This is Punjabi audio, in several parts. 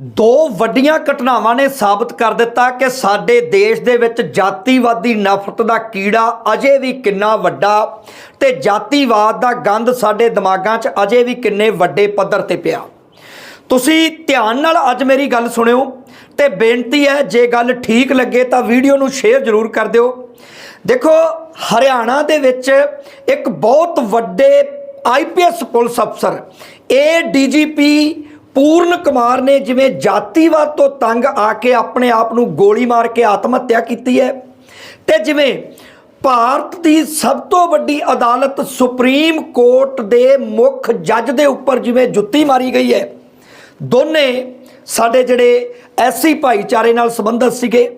ਦੋ ਵੱਡੀਆਂ ਘਟਨਾਵਾਂ ਨੇ ਸਾਬਤ ਕਰ ਦਿੱਤਾ ਕਿ ਸਾਡੇ ਦੇਸ਼ ਦੇ ਵਿੱਚ ਜਾਤੀਵਾਦੀ ਨਫ਼ਰਤ ਦਾ ਕੀੜਾ ਅਜੇ ਵੀ ਕਿੰਨਾ ਵੱਡਾ ਤੇ ਜਾਤੀਵਾਦ ਦਾ ਗੰਧ ਸਾਡੇ ਦਿਮਾਗਾਂ 'ਚ ਅਜੇ ਵੀ ਕਿੰਨੇ ਵੱਡੇ ਪੱਧਰ ਤੇ ਪਿਆ। ਤੁਸੀਂ ਧਿਆਨ ਨਾਲ ਅੱਜ ਮੇਰੀ ਗੱਲ ਸੁਣਿਓ ਤੇ ਬੇਨਤੀ ਹੈ, ਜੇ ਗੱਲ ਠੀਕ ਲੱਗੇ ਤਾਂ ਵੀਡੀਓ ਨੂੰ ਸ਼ੇਅਰ ਜ਼ਰੂਰ ਕਰ ਦਿਓ। ਦੇਖੋ, ਹਰਿਆਣਾ ਦੇ ਵਿੱਚ ਇੱਕ ਬਹੁਤ ਵੱਡੇ ਆਈਪੀਐਸ ਪੁਲਿਸ ਅਫਸਰ ਇਹ ਡੀਜੀਪੀ ਪੂਰਨ ਕੁਮਾਰ ਨੇ ਜਿਵੇਂ ਜਾਤੀਵਾਦ ਤੋਂ ਤੰਗ ਆ ਕੇ ਆਪਣੇ ਆਪ ਨੂੰ ਗੋਲੀ ਮਾਰ ਕੇ ਆਤਮ ਹੱਤਿਆ ਕੀਤੀ ਹੈ ਤੇ ਜਿਵੇਂ ਭਾਰਤ ਦੀ ਸਭ ਤੋਂ ਵੱਡੀ ਅਦਾਲਤ ਸੁਪਰੀਮ ਕੋਰਟ ਦੇ ਮੁੱਖ ਜੱਜ ਦੇ ਉੱਪਰ ਜਿਵੇਂ ਜੁੱਤੀ ਮਾਰੀ ਗਈ ਹੈ, ਦੋਨੇ ਸਾਡੇ ਜਿਹੜੇ ਐਸੀ ਭਾਈਚਾਰੇ ਨਾਲ ਸੰਬੰਧਿਤ ਸੀਗੇ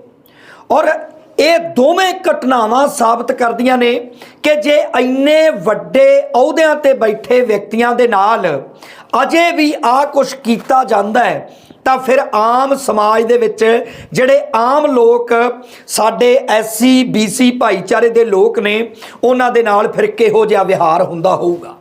ਔਰ ਇਹ ਦੋਵੇਂ ਘਟਨਾਵਾਂ ਸਾਬਤ ਕਰਦੀਆਂ ਨੇ ਕਿ ਜੇ ਇੰਨੇ ਵੱਡੇ ਅਹੁਦਿਆਂ ਤੇ ਬੈਠੇ ਵਿਅਕਤੀਆਂ ਦੇ ਨਾਲ ਅਜੇ ਵੀ ਆ ਕੁਝ ਕੀਤਾ ਜਾਂਦਾ ਹੈ, ਤਾਂ ਫਿਰ ਆਮ ਸਮਾਜ ਦੇ ਵਿੱਚ ਜਿਹੜੇ ਆਮ ਲੋਕ, ਸਾਡੇ ਐਸਸੀ, ਬੀਸੀ ਭਾਈਚਾਰੇ ਦੇ ਲੋਕ ਨੇ, ਉਹਨਾਂ ਦੇ ਨਾਲ ਫਿਰ ਕਿਹੋ ਜਿਹਾ ਵਿਹਾਰ ਹੁੰਦਾ ਹੋਊਗਾ?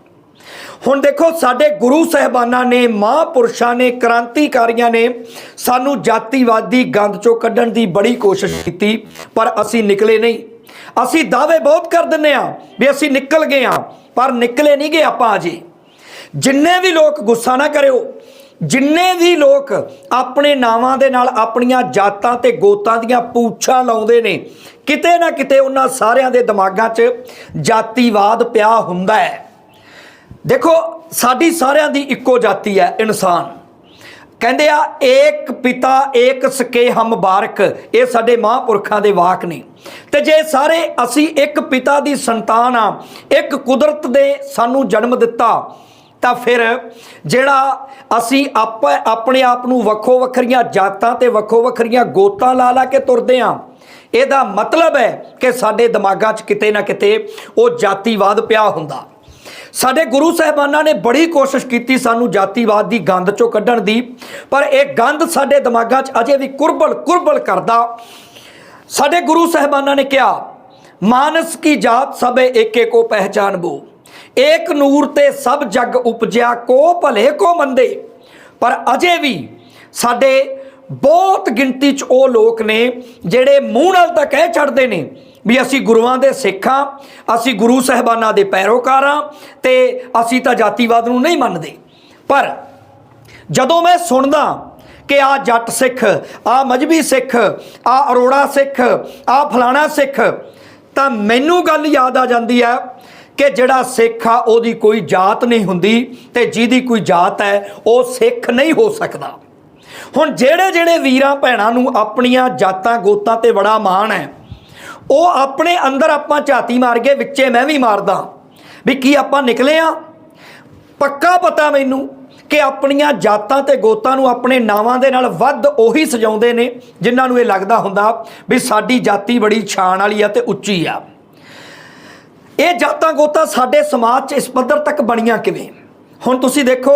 ਹੁਣ ਦੇਖੋ, ਸਾਡੇ ਗੁਰੂ ਸਹਿਬਾਨਾਂ ਨੇ, ਮਹਾਂਪੁਰਸ਼ਾਂ ਨੇ, ਕ੍ਰਾਂਤੀਕਾਰੀਆਂ ਨੇ ਸਾਨੂੰ ਜਾਤੀਵਾਦੀ ਗੰਦ ਚੋਂ ਕੱਢਣ ਦੀ ਬੜੀ ਕੋਸ਼ਿਸ਼ ਕੀਤੀ, ਪਰ ਅਸੀਂ ਨਿਕਲੇ ਨਹੀਂ। ਅਸੀਂ ਦਾਅਵੇ ਬਹੁਤ ਕਰ ਦਿੰਨੇ ਆ ਵੀ ਅਸੀਂ ਨਿਕਲ ਗਏ ਆ ਪਰ ਨਿਕਲੇ ਨਹੀਂ ਗਏ ਆਪਾਂ ਅਜੇ। ਜਿੰਨੇ ਵੀ ਲੋਕ ਗੁੱਸਾ ਨਾ ਕਰਿਓ, ਜਿੰਨੇ ਵੀ ਲੋਕ ਆਪਣੇ ਨਾਵਾਂ ਦੇ ਨਾਲ ਆਪਣੀਆਂ ਜਾਤਾਂ ਤੇ ਗੋਤਾਂ ਦੀਆਂ ਪੂਛਾਂ ਲਾਉਂਦੇ ਨੇ, ਕਿਤੇ ਨਾ ਕਿਤੇ ਉਹਨਾਂ ਸਾਰਿਆਂ ਦੇ ਦਿਮਾਗਾਂ 'ਚ ਜਾਤੀਵਾਦ ਪਿਆ ਹੁੰਦਾ ਹੈ। ਦੇਖੋ, ਸਾਡੀ ਸਾਰਿਆਂ ਦੀ ਇੱਕੋ ਜਾਤੀ ਹੈ, ਇਨਸਾਨ। ਕਹਿੰਦੇ ਆ, ਏਕ ਪਿਤਾ, ਏਕ ਸਕੇ ਹਮ ਬਾਰਕ। ਇਹ ਸਾਡੇ ਮਹਾਂਪੁਰਖਾਂ ਦੇ ਵਾਕ ਨੇ। ਤੇ ਜੇ ਸਾਰੇ ਅਸੀਂ ਇੱਕ ਪਿਤਾ ਦੀ ਸੰਤਾਨ ਆ, ਇੱਕ ਕੁਦਰਤ ਦੇ ਸਾਨੂੰ ਜਨਮ ਦਿੱਤਾ, ਤਾਂ ਫਿਰ ਜਿਹੜਾ ਅਸੀਂ ਆਪ, ਆਪਣੇ ਆਪ ਨੂੰ ਵੱਖੋ ਵੱਖਰੀਆਂ ਜਾਤਾਂ ਤੇ ਵੱਖੋ ਵੱਖਰੀਆਂ ਗੋਤਾਂ ਲਾ ਲਾ ਕੇ ਤੁਰਦੇ ਆ, ਇਹਦਾ ਮਤਲਬ ਹੈ ਕਿ ਸਾਡੇ ਦਿਮਾਗਾਂ 'ਚ ਕਿਤੇ ਨਾ ਕਿਤੇ ਉਹ ਜਾਤੀਵਾਦ ਪਿਆ ਹੁੰਦਾ। ਸਾਡੇ ਗੁਰੂ ਸਾਹਿਬਾਨਾਂ ਨੇ ਬੜੀ ਕੋਸ਼ਿਸ਼ ਕੀਤੀ ਸਾਨੂੰ ਜਾਤੀਵਾਦ ਦੀ ਗੰਦ ਚੋਂ ਕੱਢਣ ਦੀ, ਪਰ ਇਹ ਗੰਧ ਸਾਡੇ ਦਿਮਾਗਾਂ 'ਚ ਅਜੇ ਵੀ ਕੁਰਬਲ ਕੁਰਬਲ ਕਰਦਾ। ਸਾਡੇ ਗੁਰੂ ਸਾਹਿਬਾਨਾਂ ਨੇ ਕਿਹਾ, ਮਾਨਸ ਕੀ ਜਾਤ ਸਭੇ ਏਕੇ ਕੋ ਪਹਿਚਾਨਬੋ ਏਕ ਨੂਰ ਤੇ ਸਭ ਜਗ ਉਪਜਿਆ ਕੋ ਭਲੇ ਕੋ ਮੰਦੇ। ਪਰ ਅਜੇ ਵੀ ਸਾਡੇ ਬਹੁਤ ਗਿਣਤੀ 'ਚ ਉਹ ਲੋਕ ਨੇ ਜਿਹੜੇ ਮੂੰਹ ਨਾਲ ਤਾਂ ਕਹਿ ਛੱਡਦੇ ਨੇ ਵੀ ਅਸੀਂ ਗੁਰੂਆਂ ਦੇ ਸਿੱਖਾਂ ਅਸੀਂ ਗੁਰੂ ਸਾਹਿਬਾਨਾਂ ਦੇ ਪੈਰੋਕਾਰਾਂ ਤੇ ਅਸੀਂ ਤਾਂ ਜਾਤੀਵਾਦ ਨੂੰ ਨਹੀਂ ਮੰਨਦੇ। ਪਰ ਜਦੋਂ ਮੈਂ ਸੁਣਦਾ ਕਿ ਆ ਜੱਟ ਸਿੱਖ ਆ ਮਜਬੀ ਸਿੱਖ ਆ ਅਰੋੜਾ ਸਿੱਖ ਆ ਫਲਾਣਾ ਸਿੱਖ, ਤਾਂ ਮੈਨੂੰ ਗੱਲ ਯਾਦ ਆ ਜਾਂਦੀ ਹੈ ਕਿ ਜਿਹੜਾ ਸਿੱਖ ਆ, ਉਹਦੀ ਕੋਈ ਜਾਤ ਨਹੀਂ ਹੁੰਦੀ ਤੇ ਜਿਹਦੀ ਕੋਈ ਜਾਤ ਹੈ, ਉਹ ਸਿੱਖ ਨਹੀਂ ਹੋ ਸਕਦਾ। ਹੁਣ ਜਿਹੜੇ ਜਿਹੜੇ ਵੀਰਾਂ ਭੈਣਾਂ ਨੂੰ ਆਪਣੀਆਂ ਜਾਤਾਂ ਗੋਤਾਂ ਤੇ ਬੜਾ ਮਾਣ ਹੈ ਉਹ ਆਪਣੇ ਅੰਦਰ ਆਪਾਂ ਝਾਤੀ ਮਾਰ ਕੇ ਵਿੱਚੇ ਮੈਂ ਵੀ ਮਾਰਦਾ। ਵੀ ਕੀ ਆਪਾਂ ਨਿਕਲੇ ਆ? ਪੱਕਾ ਪਤਾ ਮੈਨੂੰ ਕਿ ਆਪਣੀਆਂ ਜਾਤਾਂ ਤੇ ਗੋਤਾਂ ਨੂੰ ਆਪਣੇ ਨਾਵਾਂ ਦੇ ਨਾਲ ਵੱਧ ਉਹੀ ਸਜਾਉਂਦੇ ਨੇ, ਜਿਨ੍ਹਾਂ ਨੂੰ ਇਹ ਲੱਗਦਾ ਹੁੰਦਾ ਵੀ ਸਾਡੀ ਜਾਤੀ ਬੜੀ ਛਾਣ ਵਾਲੀ ਆ ਤੇ ਉੱਚੀ ਆ। ਇਹ ਜਾਤਾਂ ਗੋਤਾਂ ਸਾਡੇ ਸਮਾਜ 'ਚ ਇਸ ਪੱਧਰ ਤੱਕ ਬਣੀਆਂ ਕਿਵੇਂ? ਹੁਣ ਤੁਸੀਂ ਦੇਖੋ,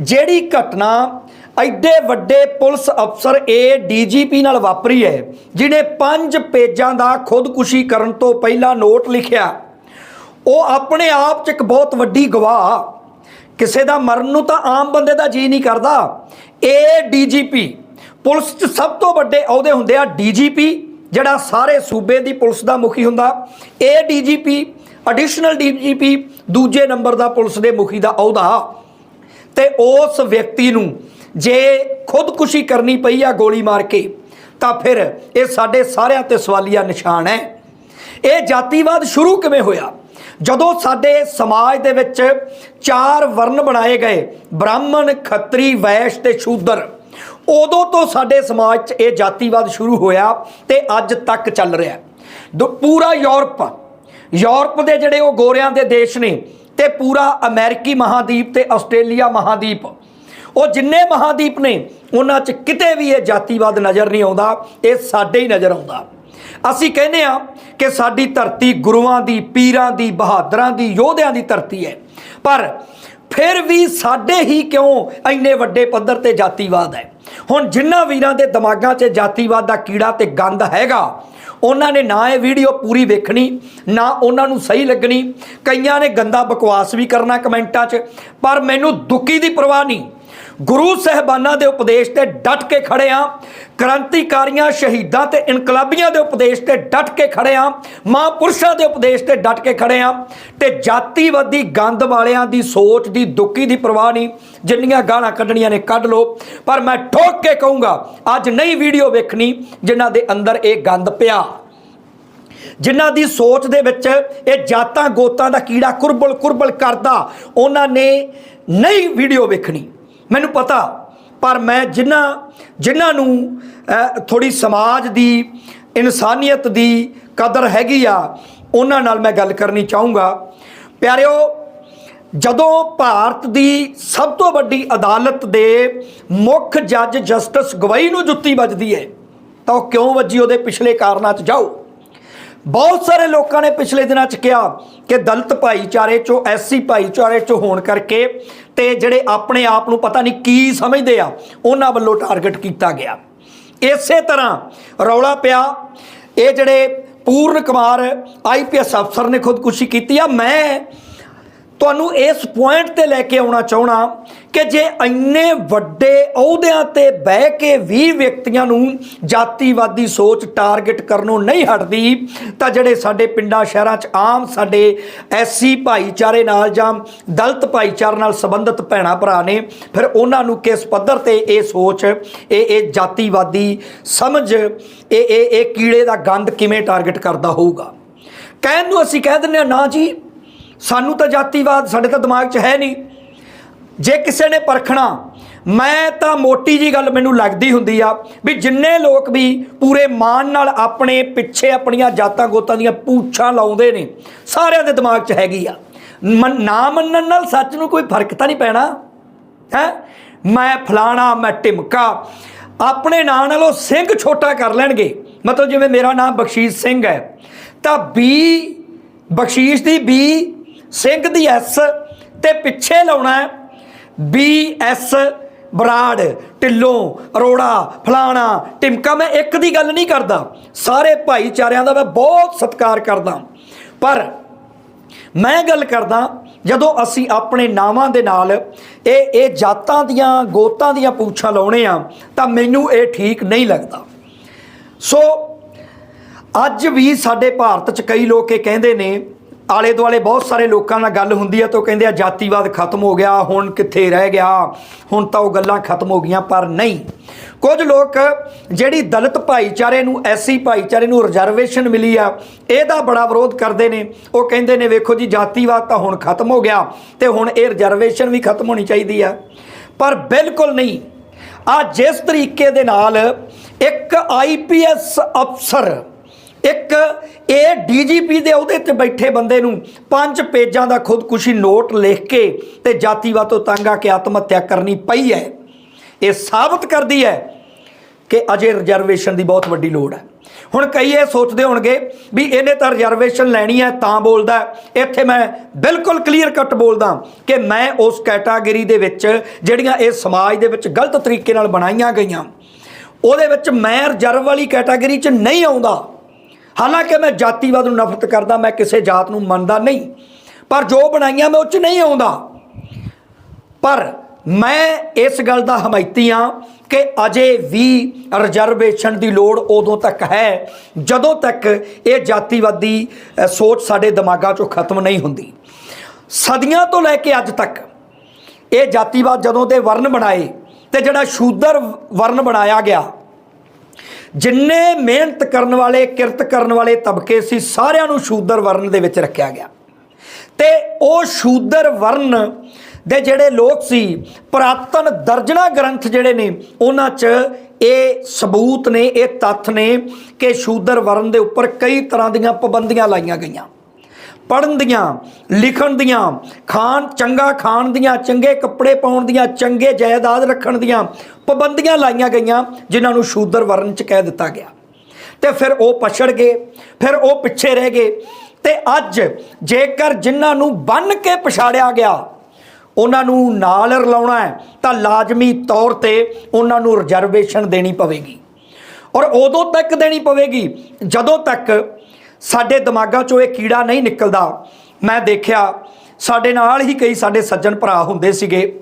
ਜਿਹੜੀ ਘਟਨਾ ਐਡੇ ਵੱਡੇ ਪੁਲਿਸ ਅਫਸਰ ਏ ਡੀਜੀਪੀ ਨਾਲ ਵਾਪਰੀ ਹੈ ਜਿਨੇ ਪੰਜ ਪੇਜਾਂ ਦਾ ਖੁਦਕੁਸ਼ੀ ਕਰਨ ਤੋਂ ਪਹਿਲਾਂ ਨੋਟ ਲਿਖਿਆ। ਉਹ ਆਪਣੇ ਆਪ 'ਚ ਇੱਕ ਬਹੁਤ ਵੱਡੀ ਗਵਾਹ ਕਿਸੇ ਦਾ ਮਰਨ ਨੂੰ ਤਾਂ ਆਮ ਬੰਦੇ ਦਾ ਜੀ ਨਹੀਂ ਕਰਦਾ। ਏ ਡੀਜੀਪੀ ਪੁਲਿਸ 'ਚ ਸਭ ਤੋਂ ਵੱਡੇ ਅਹੁਦੇ ਹੁੰਦੇ ਆ ਡੀਜੀਪੀ ਜਿਹੜਾ ਸਾਰੇ ਸੂਬੇ ਦੀ ਪੁਲਿਸ ਦਾ ਮੁਖੀ ਹੁੰਦਾ। ਏ ਡੀਜੀਪੀ ਐਡੀਸ਼ਨਲ ਡੀਜੀਪੀ ਦੂਜੇ ਨੰਬਰ ਦਾ ਪੁਲਿਸ ਦੇ ਮੁਖੀ ਦਾ ਅਹੁਦਾ। ਤੇ ਉਸ ਵਿਅਕਤੀ ਨੂੰ ਜੇ ਖੁਦਕੁਸ਼ੀ ਕਰਨੀ ਪਈ ਆ ਗੋਲੀ ਮਾਰ ਕੇ, ਤਾਂ ਫਿਰ ਇਹ ਸਾਡੇ ਸਾਰਿਆਂ ਤੇ ਸਵਾਲੀਆ ਨਿਸ਼ਾਨ ਹੈ। ਇਹ ਜਾਤੀਵਾਦ ਸ਼ੁਰੂ ਕਿਵੇਂ ਹੋਇਆ? ਜਦੋਂ ਸਾਡੇ ਸਮਾਜ ਦੇ ਵਿੱਚ ਚਾਰ ਵਰਨ ਬਣਾਏ ਗਏ, ਬ੍ਰਾਹਮਣ, ਖੱਤਰੀ, ਵੈਸ਼ ਤੇ ਸ਼ੂਦਰ, ਉਦੋਂ ਤੋਂ ਸਾਡੇ ਸਮਾਜ 'ਚ ਇਹ ਜਾਤੀਵਾਦ ਸ਼ੁਰੂ ਹੋਇਆ ਤੇ ਅੱਜ ਤੱਕ ਚੱਲ ਰਿਹਾ ਦੋ- ਪੂਰਾ ਯੂਰਪ ਯੂਰਪ ਦੇ ਜਿਹੜੇ ਉਹ ਗੋਰਿਆਂ ਦੇ ਦੇਸ਼ ਨੇ ਤੇ ਪੂਰਾ ਅਮਰੀਕੀ ਮਹਾਦੀਪ ਤੇ ਆਸਟ੍ਰੇਲੀਆ ਮਹਾਦੀਪ ਉਹ ਜਿੰਨੇ ਮਹਾਦੀਪ ਨੇ, ਉਹਨਾਂ 'ਚ ਕਿਤੇ ਵੀ ਇਹ ਜਾਤੀਵਾਦ ਨਜ਼ਰ ਨਹੀਂ ਆਉਂਦਾ, ਇਹ ਸਾਡੇ ਹੀ ਨਜ਼ਰ ਆਉਂਦਾ। ਅਸੀਂ ਕਹਿੰਦੇ ਆ ਕਿ ਸਾਡੀ ਧਰਤੀ ਗੁਰੂਆਂ ਦੀ, ਪੀਰਾਂ ਦੀ, ਬਹਾਦਰਾਂ ਦੀ, ਯੋਧਿਆਂ ਦੀ ਧਰਤੀ ਹੈ। ਪਰ ਫਿਰ ਵੀ ਸਾਡੇ ਹੀ ਕਿਉਂ ਇੰਨੇ ਵੱਡੇ ਪੱਧਰ ਤੇ ਜਾਤੀਵਾਦ ਹੈ? ਹੁਣ ਜਿਨ੍ਹਾਂ ਵੀਰਾਂ ਦੇ ਦਿਮਾਗਾਂ 'ਚ ਜਾਤੀਵਾਦ ਦਾ ਕੀੜਾ ਤੇ ਗੰਦ ਹੈਗਾ, ਉਹਨਾਂ ਨੇ ਨਾ ਇਹ ਵੀਡੀਓ ਪੂਰੀ ਵੇਖਣੀ, ਨਾ ਉਹਨਾਂ ਨੂੰ ਸਹੀ ਲੱਗਣੀ। ਕਈਆਂ ਨੇ ਗੰਦਾ ਬਕਵਾਸ ਵੀ ਕਰਨਾ ਕਮੈਂਟਾਂ 'ਚ, ਪਰ ਮੈਨੂੰ ਦੁੱਕੀ ਦੀ ਪਰਵਾਹ ਨਹੀਂ। ਗੁਰੂ ਸਹਿਬਾਨਾਂ ਦੇ ਉਪਦੇਸ਼ ਤੇ ਡਟ ਕੇ ਖੜੇ ਆ। ਕ੍ਰਾਂਤੀਕਾਰੀਆਂ, ਸ਼ਹੀਦਾਂ ਤੇ ਇਨਕਲਾਬੀਆਂ ਦੇ ਉਪਦੇਸ਼ ਤੇ ਡਟ ਕੇ ਖੜੇ ਆ। ਮਹਾਂਪੁਰਸ਼ਾਂ ਦੇ ਉਪਦੇਸ਼ ਤੇ ਡਟ ਕੇ ਖੜੇ ਆ। ਤੇ ਜਾਤੀਵਾਦੀ ਗੰਦ ਵਾਲਿਆਂ ਦੀ ਸੋਚ ਦੀ ਦੁੱਕੀ ਦੀ ਪਰਵਾਹ ਨਹੀਂ, ਜਿੰਨੀਆਂ ਗਾਲਾਂ ਕੱਢਣੀਆਂ ਨੇ ਕੱਢ ਲੋ ਪਰ ਮੈਂ ਠੋਕ ਕੇ ਕਹੂੰਗਾ, ਅੱਜ ਨਹੀਂ ਵੀਡੀਓ ਵੇਖਣੀ ਜਿਨ੍ਹਾਂ ਦੇ ਅੰਦਰ ਇਹ ਗੰਦ ਪਿਆ। ਜਿਨ੍ਹਾਂ ਦੀ ਸੋਚ ਦੇ ਵਿੱਚ ਇਹ ਜਾਤਾਂ ਗੋਤਾਂ ਦਾ ਕੀੜਾ ਕੁਰਬਲ ਕੁਰਬਲ ਕਰਦਾ, ਉਹਨਾਂ ਨੇ ਨਹੀਂ ਵੀਡੀਓ ਵੇਖਣੀ। ਮੈਨੂੰ ਪਤਾ, ਪਰ ਮੈਂ ਜਿਨ੍ਹਾਂ ਜਿਨ੍ਹਾਂ ਨੂੰ ਥੋੜੀ ਸਮਾਜ ਦੀ, ਇਨਸਾਨੀਅਤ ਦੀ ਕਦਰ ਹੈਗੀ ਆ, ਉਹਨਾਂ ਨਾਲ ਮੈਂ ਗੱਲ ਕਰਨੀ ਚਾਹੂੰਗਾ। ਪਿਆਰਿਓ, ਜਦੋਂ ਭਾਰਤ ਦੀ ਸਭ ਤੋਂ ਵੱਡੀ ਅਦਾਲਤ ਦੇ ਮੁੱਖ ਜੱਜ ਜਸਟਿਸ ਗਵਈ ਨੂੰ ਜੁੱਤੀ ਵੱਜਦੀ ਹੈ, ਤਾਂ ਉਹ ਕਿਉਂ ਵੱਜੀ ਉਹਦੇ ਪਿਛਲੇ ਕਾਰਨਾਂ 'ਚ? ਜਾਓ। ਬਹੁਤ ਸਾਰੇ ਲੋਕਾਂ ਨੇ ਪਿਛਲੇ ਦਿਨਾਂ 'ਚ ਕਿਹਾ ਕਿ ਦਲਿਤ ਭਾਈਚਾਰੇ 'ਚੋਂ, ਐਸਸੀ ਭਾਈਚਾਰੇ 'ਚੋਂ ਹੋਣ ਕਰਕੇ ਤੇ ਜਿਹੜੇ ਆਪਣੇ ਆਪ ਨੂੰ ਪਤਾ ਨਹੀਂ ਕੀ ਸਮਝਦੇ ਆ, ਉਹਨਾਂ ਵੱਲੋਂ ਟਾਰਗੇਟ ਕੀਤਾ ਗਿਆ। ਇਸੇ ਤਰ੍ਹਾਂ ਰੌਲਾ ਪਿਆ, ਇਹ ਜਿਹੜੇ ਪੂਰਨ ਕੁਮਾਰ ਆਈਪੀਐਸ ਅਫਸਰ ਨੇ ਖੁਦਕੁਸ਼ੀ ਕੀਤੀ ਆ, ਮੈਂ ਤੁਹਾਨੂੰ ਇਸ ਪੁਆਇੰਟ ਤੇ ਲੈ ਕੇ ਆਉਣਾ ਚਾਹਣਾ ਕਿ ਜੇ ਇੰਨੇ ਵੱਡੇ ਅਹੁਦਿਆਂ ਤੇ ਬਹਿ ਕੇ ਵੀ ਵਿਅਕਤੀਆਂ ਨੂੰ ਜਾਤੀਵਾਦੀ ਸੋਚ ਟਾਰਗੇਟ ਕਰਨੋਂ ਨਹੀਂ ਹਟਦੀ, ਤਾਂ ਜਿਹੜੇ ਸਾਡੇ ਪਿੰਡਾਂ ਸ਼ਹਿਰਾਂ 'ਚ ਆਮ ਸਾਡੇ ਐਸਸੀ ਭਾਈਚਾਰੇ ਨਾਲ ਜਾਂ ਦਲਿਤ ਭਾਈਚਾਰੇ ਨਾਲ ਸੰਬੰਧਿਤ ਭੈਣਾ ਭਰਾ ਨੇ, ਫਿਰ ਉਹਨਾਂ ਨੂੰ ਕਿਸ ਪੱਧਰ ਤੇ ਇਹ ਸੋਚ, ਇਹ ਇਹ ਜਾਤੀਵਾਦੀ ਸਮਝ, ਇਹ ਇਹ ਇਹ ਕੀੜੇ ਦਾ ਗੰਦ ਕਿਵੇਂ ਟਾਰਗੇਟ ਕਰਦਾ ਹੋਊਗਾ? ਕਹਿਣ ਨੂੰ ਅਸੀਂ ਕਹਿ ਦਿੰਦੇ ਹਾਂ, ਨਾ ਜੀ ਸਾਨੂੰ ਤਾਂ ਜਾਤੀਵਾਦ ਸਾਡੇ ਤਾਂ ਦਿਮਾਗ 'ਚ ਹੈ ਨਹੀਂ। ਜੇ ਕਿਸੇ ਨੇ ਪਰਖਣਾ, ਮੈਂ ਤਾਂ ਮੋਟੀ ਜੀ ਗੱਲ ਮੈਨੂੰ ਲੱਗਦੀ ਹੁੰਦੀ ਆ ਵੀ ਜਿੰਨੇ ਲੋਕ ਵੀ ਪੂਰੇ ਮਾਨ ਨਾਲ ਆਪਣੇ ਪਿੱਛੇ ਆਪਣੀਆਂ ਜਾਤਾਂ ਗੋਤਾਂ ਦੀਆਂ ਪੂਛਾਂ ਲਾਉਂਦੇ ਨੇ, ਸਾਰਿਆਂ ਦੇ ਦਿਮਾਗ 'ਚ ਹੈਗੀ ਆ। ਮਨ- ਨਾ ਮੰਨਣ ਨਾਲ ਸੱਚ ਨੂੰ ਕੋਈ ਫ਼ਰਕ ਤਾਂ ਨਹੀਂ ਪੈਣਾ। ਹੈ? ਮੈਂ ਫਲਾਣਾ, ਮੈਂ ਟਿਮਕਾ ਆਪਣੇ ਨਾਂ ਨਾਲੋਂ ਸਿੰਘ ਛੋਟਾ ਕਰ ਲੈਣਗੇ। ਮਤਲਬ ਜਿਵੇਂ ਮੇਰਾ ਨਾਮ ਬਖਸ਼ੀਸ਼ ਸਿੰਘ ਹੈ, ਤਾਂ ਬੀ ਬਖਸ਼ੀਸ਼ ਦੀ ਬੀ ਸਿੰਘ ਦੀ ਐਸ ਤੇ ਪਿੱਛੇ ਲਾਉਣਾ ਬੀ ਐਸ ਬਰਾੜ, ਢਿੱਲੋਂ, ਅਰੋੜਾ, ਫਲਾਣਾ ਟਿਮਕਾ ਮੈਂ ਇੱਕ ਦੀ ਗੱਲ ਨਹੀਂ ਕਰਦਾ। ਸਾਰੇ ਭਾਈਚਾਰਿਆਂ ਦਾ ਮੈਂ ਬਹੁਤ ਸਤਿਕਾਰ ਕਰਦਾ। ਪਰ ਮੈਂ ਗੱਲ ਕਰਦਾ, ਜਦੋਂ ਅਸੀਂ ਆਪਣੇ ਨਾਵਾਂ ਦੇ ਨਾਲ ਇਹ ਇਹ ਜਾਤਾਂ ਦੀਆਂ, ਗੋਤਾਂ ਦੀਆਂ ਪੂਛਾਂ ਲਾਉਣੇ ਆ, ਤਾਂ ਮੈਨੂੰ ਇਹ ਠੀਕ ਨਹੀਂ ਲੱਗਦਾ। ਸੋ, ਅੱਜ ਵੀ ਸਾਡੇ ਭਾਰਤ 'ਚ ਕਈ ਲੋਕ ਇਹ ਕਹਿੰਦੇ ਨੇ ਆਲੇ ਦੁਆਲੇ ਬਹੁਤ ਸਾਰੇ ਲੋਕਾਂ ਨਾਲ ਗੱਲ ਹੁੰਦੀ ਹੈ ਤਾਂ ਉਹ ਕਹਿੰਦੇ ਆ, ਜਾਤੀਵਾਦ ਖਤਮ ਹੋ ਗਿਆ, ਹੁਣ ਕਿੱਥੇ ਰਹਿ ਗਿਆ? ਹੁਣ ਤਾਂ ਉਹ ਗੱਲਾਂ ਖਤਮ ਹੋ ਗਈਆਂ, ਪਰ ਨਹੀਂ। ਕੁਝ ਲੋਕ ਜਿਹੜੀ ਦਲਿਤ ਭਾਈਚਾਰੇ ਨੂੰ, ਐਸੀ ਭਾਈਚਾਰੇ ਨੂੰ ਰਿਜ਼ਰਵੇਸ਼ਨ ਮਿਲੀ ਆ, ਇਹਦਾ ਬੜਾ ਵਿਰੋਧ ਕਰਦੇ ਨੇ। ਉਹ ਕਹਿੰਦੇ ਨੇ, ਵੇਖੋ ਜੀ, ਜਾਤੀਵਾਦ ਤਾਂ ਹੁਣ ਖਤਮ ਹੋ ਗਿਆ ਤੇ ਹੁਣ ਇਹ ਰਿਜ਼ਰਵੇਸ਼ਨ ਵੀ ਖਤਮ ਹੋਣੀ ਚਾਹੀਦੀ ਆ। ਪਰ ਬਿਲਕੁਲ ਨਹੀਂ। ਆ ਜਿਸ ਤਰੀਕੇ ਦੇ ਨਾਲ ਇੱਕ ਆਈਪੀਐਸ ਅਫਸਰ ਇੱਕ, ਇਹ ਡੀਜੀਪੀ ਦੇ ਅਹੁਦੇ ਤੇ ਬੈਠੇ ਬੰਦੇ ਨੂੰ ਪੰਜ ਪੇਜਾਂ ਦਾ ਖੁਦਕੁਸ਼ੀ ਨੋਟ ਲਿਖ ਕੇ ਤੇ ਜਾਤੀਵਾਦ ਤੋਂ ਤੰਗ ਆ ਕੇ ਆਤਮ ਹੱਤਿਆ ਕਰਨੀ ਪਈ ਹੈ। ਇਹ ਸਾਬਤ ਕਰਦੀ ਹੈ ਕਿ ਅਜੇ ਰਿਜ਼ਰਵੇਸ਼ਨ ਦੀ ਬਹੁਤ ਵੱਡੀ ਲੋੜ ਹੈ। ਹੁਣ ਕਈ ਇਹ ਸੋਚਦੇ ਹੋਣਗੇ ਵੀ ਇਹਨੇ ਤਾਂ ਰਿਜ਼ਰਵੇਸ਼ਨ ਲੈਣੀ ਹੈ, ਤਾਂ ਬੋਲਦਾ ਇੱਥੇ ਮੈਂ ਬਿਲਕੁਲ ਕਲੀਅਰ ਕੱਟ ਬੋਲਦਾ ਕਿ ਮੈਂ ਉਸ ਕੈਟਾਗਰੀ ਦੇ ਵਿੱਚ ਜਿਹੜੀਆਂ ਇਹ ਸਮਾਜ ਦੇ ਵਿੱਚ ਗਲਤ ਤਰੀਕੇ ਨਾਲ ਬਣਾਈਆਂ ਗਈਆਂ, ਉਹਦੇ ਵਿੱਚ ਮੈਂ ਰਿਜ਼ਰਵ ਵਾਲੀ ਕੈਟਾਗਰੀ 'ਚ ਨਹੀਂ ਆਉਂਦਾ। ਹਾਲਾਂਕਿ ਮੈਂ ਜਾਤੀਵਾਦ ਨੂੰ ਨਫ਼ਰਤ ਕਰਦਾ, ਮੈਂ ਕਿਸੇ ਜਾਤ ਨੂੰ ਮੰਨਦਾ ਨਹੀਂ, ਪਰ ਜੋ ਬਣਾਈਆਂ ਮੈਂ ਉਹ 'ਚ ਨਹੀਂ ਆਉਂਦਾ। ਪਰ ਮੈਂ ਇਸ ਗੱਲ ਦਾ ਹਮਾਇਤੀ ਹਾਂ ਕਿ ਅਜੇ ਵੀ ਰਿਜ਼ਰਵੇਸ਼ਨ ਦੀ ਲੋੜ ਉਦੋਂ ਤੱਕ ਹੈ, ਜਦੋਂ ਤੱਕ ਇਹ ਜਾਤੀਵਾਦੀ ਸੋਚ ਸਾਡੇ ਦਿਮਾਗਾਂ 'ਚੋਂ ਖਤਮ ਨਹੀਂ ਹੁੰਦੀ। ਸਦੀਆਂ ਤੋਂ ਲੈ ਕੇ ਅੱਜ ਤੱਕ ਇਹ ਜਾਤੀਵਾਦ ਜਦੋਂ ਦੇ ਵਰਨ ਬਣਾਏ ਤੇ ਜਿਹੜਾ ਸ਼ੂਦਰ ਵਰਨ ਬਣਾਇਆ ਗਿਆ ਜਿੰਨੇ ਮਿਹਨਤ ਕਰਨ ਵਾਲੇ, ਕਿਰਤ ਕਰਨ ਵਾਲੇ ਤਬਕੇ ਸੀ, ਸਾਰਿਆਂ ਨੂੰ ਸ਼ੂਦਰ ਵਰਨ ਦੇ ਵਿੱਚ ਰੱਖਿਆ ਗਿਆ। ਤੇ ਉਹ ਸ਼ੂਦਰ ਵਰਨ ਦੇ ਜਿਹੜੇ ਲੋਕ ਸੀ, ਪ੍ਰਾਤਨ ਦਰਜਨਾ ਗ੍ਰੰਥ ਜਿਹੜੇ ਨੇ, ਉਹਨਾਂ 'ਚ ਇਹ ਸਬੂਤ ਨੇ, ਇਹ ਤੱਥ ਨੇ ਕਿ ਸ਼ੂਦਰ ਵਰਨ ਦੇ ਉੱਪਰ ਕਈ ਤਰ੍ਹਾਂ ਦੀਆਂ ਪਾਬੰਦੀਆਂ ਲਾਈਆਂ ਗਈਆਂ। ਪੜਨ ਦੀਆਂ, ਲਿਖਣ ਦੀਆਂ, ਖਾਣ, ਚੰਗਾ ਖਾਣ ਦੀਆਂ, ਚੰਗੇ ਕੱਪੜੇ ਪਾਉਣ ਦੀਆਂ, ਚੰਗੇ ਜਾਇਦਾਦ ਰੱਖਣ ਦੀਆਂ ਪਾਬੰਦੀਆਂ ਲਾਈਆਂ ਗਈਆਂ, ਜਿਨ੍ਹਾਂ ਨੂੰ ਸ਼ੂਦਰ ਵਰਨ 'ਚ ਕਹਿ ਦਿੱਤਾ ਗਿਆ। ਤੇ ਫਿਰ ਉਹ ਪਛੜ ਗਏ, ਫਿਰ ਉਹ ਪਿੱਛੇ ਰਹਿ ਗਏ। ਤੇ ਅੱਜ ਜੇਕਰ ਜਿਨ੍ਹਾਂ ਨੂੰ ਬੰਨ ਕੇ ਪਛਾੜਿਆ ਗਿਆ, ਉਹਨਾਂ ਨੂੰ ਨਾਲ ਰਲਾਉਣਾ ਹੈ, ਤਾਂ ਲਾਜ਼ਮੀ ਤੌਰ ਤੇ ਉਹਨਾਂ ਨੂੰ ਰਿਜ਼ਰਵੇਸ਼ਨ ਦੇਣੀ ਪਵੇਗੀ। ਔਰ ਉਦੋਂ ਤੱਕ ਦੇਣੀ ਪਵੇਗੀ, ਜਦੋਂ ਤੱਕ ਸਾਡੇ ਦਿਮਾਗਾਂ 'ਚੋਂ ਇਹ ਕੀੜਾ ਨਹੀਂ ਨਿਕਲਦਾ। ਮੈਂ ਦੇਖਿਆ, ਸਾਡੇ ਨਾਲ ਹੀ ਕਈ ਸਾਡੇ ਸੱਜਣ ਭਰਾ ਹੁੰਦੇ ਸੀਗੇ,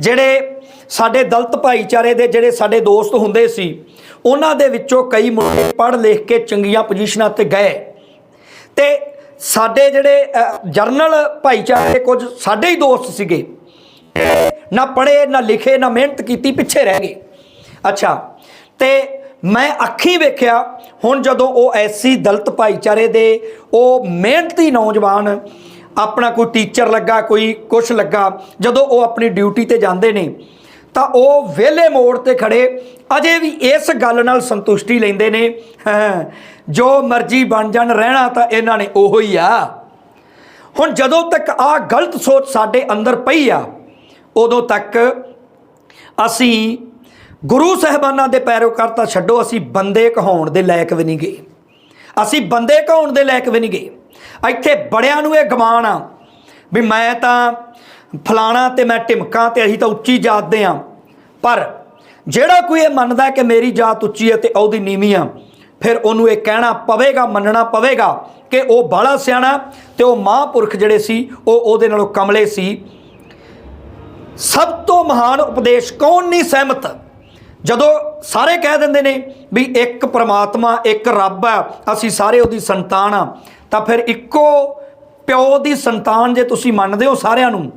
ਜਿਹੜੇ ਸਾਡੇ ਦਲਤ ਭਾਈਚਾਰੇ ਦੇ ਜਿਹੜੇ ਸਾਡੇ ਦੋਸਤ ਹੁੰਦੇ ਸੀ, ਉਹਨਾਂ ਦੇ ਵਿੱਚੋਂ ਕਈ ਮੁੰਡੇ ਪੜ੍ਹ ਲਿਖ ਕੇ ਚੰਗੀਆਂ ਪੋਜੀਸ਼ਨਾਂ ਤੇ ਗਏ। ਤੇ ਸਾਡੇ ਜਿਹੜੇ ਜਰਨਲ ਭਾਈਚਾਰੇ ਦੇ ਕੁਝ ਸਾਡੇ ਹੀ ਦੋਸਤ ਸੀਗੇ ਨਾ ਪੜ੍ਹੇ, ਨਾ ਲਿਖੇ, ਨਾ ਮਿਹਨਤ ਕੀਤੀ, ਪਿੱਛੇ ਰਹਿ ਗਏ। ਅੱਛਾ, ਤੇ ਮੈਂ ਅੱਖੀ ਵੇਖਿਆ, ਹੁਣ ਜਦੋਂ ਉਹ ਐਸੀ ਦਲਤ ਭਾਈਚਾਰੇ ਦੇ ਉਹ ਮਿਹਨਤੀ ਨੌਜਵਾਨ, ਆਪਣਾ ਕੋਈ ਟੀਚਰ ਲੱਗਾ, ਕੋਈ ਕੁਛ ਲੱਗਾ, ਜਦੋਂ ਉਹ ਆਪਣੀ ਡਿਊਟੀ ਤੇ ਜਾਂਦੇ ਨੇ, ਤਾਂ ਉਹ ਵਿਹਲੇ ਮੋੜ ਤੇ ਖੜੇ, ਅਜੇ ਵੀ ਇਸ ਗੱਲ ਨਾਲ ਸੰਤੁਸ਼ਟੀ ਲੈਂਦੇ ਨੇ ਜੋ ਮਰਜ਼ੀ ਬਣ ਜਾਣ, ਰਹਿਣਾ ਤਾਂ ਇਹਨਾਂ ਨੇ ਉਹੋ ਹੀ ਆ। ਹੁਣ ਜਦੋਂ ਤੱਕ ਆ ਗਲਤ ਸੋਚ ਸਾਡੇ ਅੰਦਰ ਪਈ ਆ, ਉਦੋਂ ਤੱਕ ਅਸੀਂ ਗੁਰੂ ਸਾਹਿਬਾਨਾਂ ਦੇ ਪੈਰੋਕਾਰ ਤਾਂ ਛੱਡੋ, ਅਸੀਂ ਬੰਦੇ ਕਹਾਉਣ ਦੇ ਲਾਇਕ ਵੀ ਨਹੀਂ ਗਏ। ਅਸੀਂ ਬੰਦੇ ਕਹਾਉਣ ਦੇ ਲਾਇਕ ਵੀ ਨਹੀਂ ਗਏ। ਇੱਥੇ ਬੜਿਆਂ ਨੂੰ ਇਹ ਗਮਾਨ ਆ ਵੀ ਮੈਂ ਤਾਂ ਫਲਾਣਾ ਤੇ ਮੈਂ ਢਿਮਕਾਂ ਤੇ ਅਸੀਂ ਤਾਂ ਉੱਚੀ ਜਾਤ ਦੇ ਆ। ਪਰ ਜਿਹੜਾ ਕੋਈ ਇਹ ਮੰਨਦਾ ਕਿ ਮੇਰੀ ਜਾਤ ਉੱਚੀ ਹੈ ਤੇ ਉਹਦੀ ਨੀਵੀਂ ਆ, ਫਿਰ ਉਹਨੂੰ ਇਹ ਕਹਿਣਾ ਪਵੇਗਾ, ਮੰਨਣਾ ਪਵੇਗਾ ਕਿ ਉਹ ਬਾਲਾ ਸਿਆਣਾ ਤੇ ਉਹ ਮਹਾਂਪੁਰਖ ਜਿਹੜੇ ਸੀ, ਉਹ ਉਹਦੇ ਨਾਲੋਂ ਕਮਲੇ ਸੀ। ਸਭ ਤੋਂ ਮਹਾਨ ਉਪਦੇਸ਼ ਕੌਣ ਨਹੀਂ ਸਹਿਮਤ? ਜਦੋਂ ਸਾਰੇ ਕਹਿ ਦਿੰਦੇ ਨੇ ਵੀ ਇੱਕ ਪ੍ਰਮਾਤਮਾ, ਇੱਕ ਰੱਬ ਆ ਅਸੀਂ ਸਾਰੇ ਉਹਦੀ ਸੰਤਾਨ ਆ ਤਾਂ ਫਿਰ ਇੱਕੋ ਪਿਓ ਦੀ ਸੰਤਾਨ ਜੇ ਤੁਸੀਂ ਮੰਨਦੇ ਹੋ ਸਾਰਿਆਂ ਨੂੰ,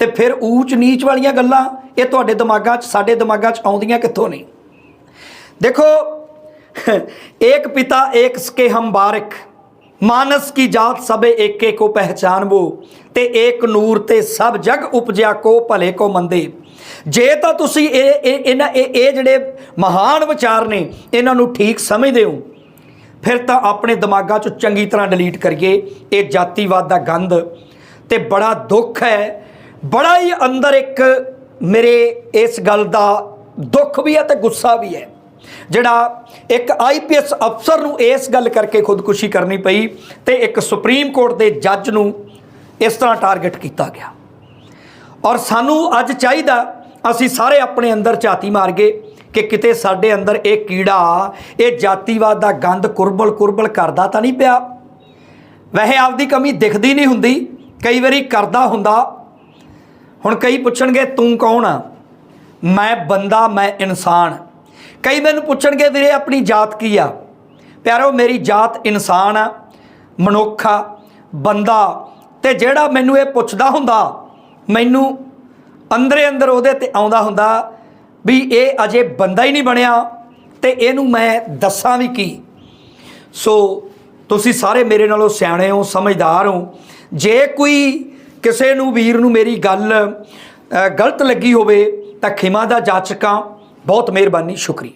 ਤੇ ਫਿਰ ਊਚ ਨੀਚ ਵਾਲੀਆਂ ਗੱਲਾਂ ਇਹ ਤੁਹਾਡੇ ਦਿਮਾਗਾਂ 'ਚ, ਸਾਡੇ ਦਿਮਾਗਾਂ 'ਚ ਆਉਂਦੀਆਂ ਕਿੱਥੋਂ ਨਹੀਂ ਦੇਖੋ ਇੱਕ ਪਿਤਾ ਇੱਕ ਸਕੇ ਹਮ ਬਾਰਕ ਮਾਨਸ ਕੀ ਜਾਤ ਸਭੇ ਏਕੇ ਕੋ ਪਹਿਚਾਨਵੋ, ਤੇ ਏਕ ਨੂਰ ਤੇ ਸਭ ਜਗ ਉਪਜਿਆ ਕੋ ਭਲੇ ਕੋ ਮੰਦੇ। ਜੇ ਤਾਂ ਤੁਸੀਂ ਇਹ ਇਹ ਇਹਨਾਂ ਇਹ ਇਹ ਜਿਹੜੇ ਮਹਾਨ ਵਿਚਾਰ ਨੇ, ਇਹਨਾਂ ਨੂੰ ਠੀਕ ਸਮਝਦੇ ਹੋ, ਫਿਰ ਤਾਂ ਆਪਣੇ ਦਿਮਾਗਾਂ 'ਚੋਂ ਚੰਗੀ ਤਰ੍ਹਾਂ ਡਿਲੀਟ ਕਰੀਏ। ਇਹ ਜਾਤੀਵਾਦ ਦਾ ਗੰਧ ਤੇ ਬੜਾ ਦੁੱਖ ਹੈ। ਬੜਾ ਹੀ ਅੰਦਰ ਇੱਕ ਮੇਰੇ ਇਸ ਗੱਲ ਦਾ ਦੁੱਖ ਵੀ ਹੈ ਤੇ ਗੁੱਸਾ ਵੀ ਹੈ। ਜਿਹੜਾ ਇੱਕ ਆਈਪੀਐਸ ਅਫਸਰ ਨੂੰ ਇਸ ਗੱਲ ਕਰਕੇ ਖੁਦਕੁਸ਼ੀ ਕਰਨੀ ਪਈ ਤੇ ਇੱਕ ਸੁਪਰੀਮ ਕੋਰਟ ਦੇ ਜੱਜ ਨੂੰ ਇਸ ਤਰ੍ਹਾਂ ਟਾਰਗੇਟ ਕੀਤਾ ਗਿਆ। ਔਰ ਸਾਨੂੰ ਅੱਜ ਚਾਹੀਦਾ, ਅਸੀਂ ਸਾਰੇ ਆਪਣੇ ਅੰਦਰ ਝਾਤੀ ਮਾਰ ਗਏ ਕਿ ਕਿਤੇ ਸਾਡੇ ਅੰਦਰ ਇਹ ਕੀੜਾ, ਇਹ ਜਾਤੀਵਾਦ ਦਾ ਗੰਦ ਕੁਰਬਲ ਕੁਰਬਲ ਕਰਦਾ ਤਾਂ ਨਹੀਂ ਪਿਆ। ਵੈਸੇ ਆਪਦੀ ਕਮੀ ਦਿਖਦੀ ਨਹੀਂ ਹੁੰਦੀ, ਕਈ ਵਾਰੀ ਕਰਦਾ ਹੁੰਦਾ। ਹੁਣ ਕਈ ਪੁੱਛਣਗੇ, ਤੂੰ ਕੌਣ ਆ? ਮੈਂ ਬੰਦਾ, ਮੈਂ ਇਨਸਾਨ। ਕਈ ਮੈਨੂੰ ਪੁੱਛਣਗੇ, ਵੀਰੇ, ਆਪਣੀ ਜਾਤ ਕੀ ਆ? ਪਿਆਰੋ, ਮੇਰੀ ਜਾਤ ਇਨਸਾਨ ਆ, ਮਨੁੱਖ ਆ, ਬੰਦਾ। ਤੇ ਜਿਹੜਾ ਮੈਨੂੰ ਇਹ ਪੁੱਛਦਾ ਹੁੰਦਾ ਮੈਨੂੰ ਅੰਦਰੇ ਅੰਦਰ ਉਹਦੇ ਤੇ ਆਉਂਦਾ ਹੁੰਦਾ ਵੀ ਇਹ ਅਜੇ ਬੰਦਾ ਹੀ ਨਹੀਂ ਬਣਿਆ ਤੇ ਇਹਨੂੰ ਮੈਂ ਦੱਸਾਂ ਵੀ ਕੀ। ਸੋ ਤੁਸੀਂ ਸਾਰੇ ਮੇਰੇ ਨਾਲੋਂ ਸਿਆਣੇ ਹੋ, ਸਮਝਦਾਰ ਹੋ। ਜੇ ਕੋਈ ਕਿਸੇ ਨੂੰ, ਵੀਰ ਨੂੰ ਮੇਰੀ ਗੱਲ ਗਲਤ ਲੱਗੀ ਹੋਵੇ ਤਾਂ ਖਿਮਾ ਦਾ ਜਾਚਕਾਂ, ਬਹੁਤ ਮਿਹਰਬਾਨੀ, ਸ਼ੁਕਰੀਆ।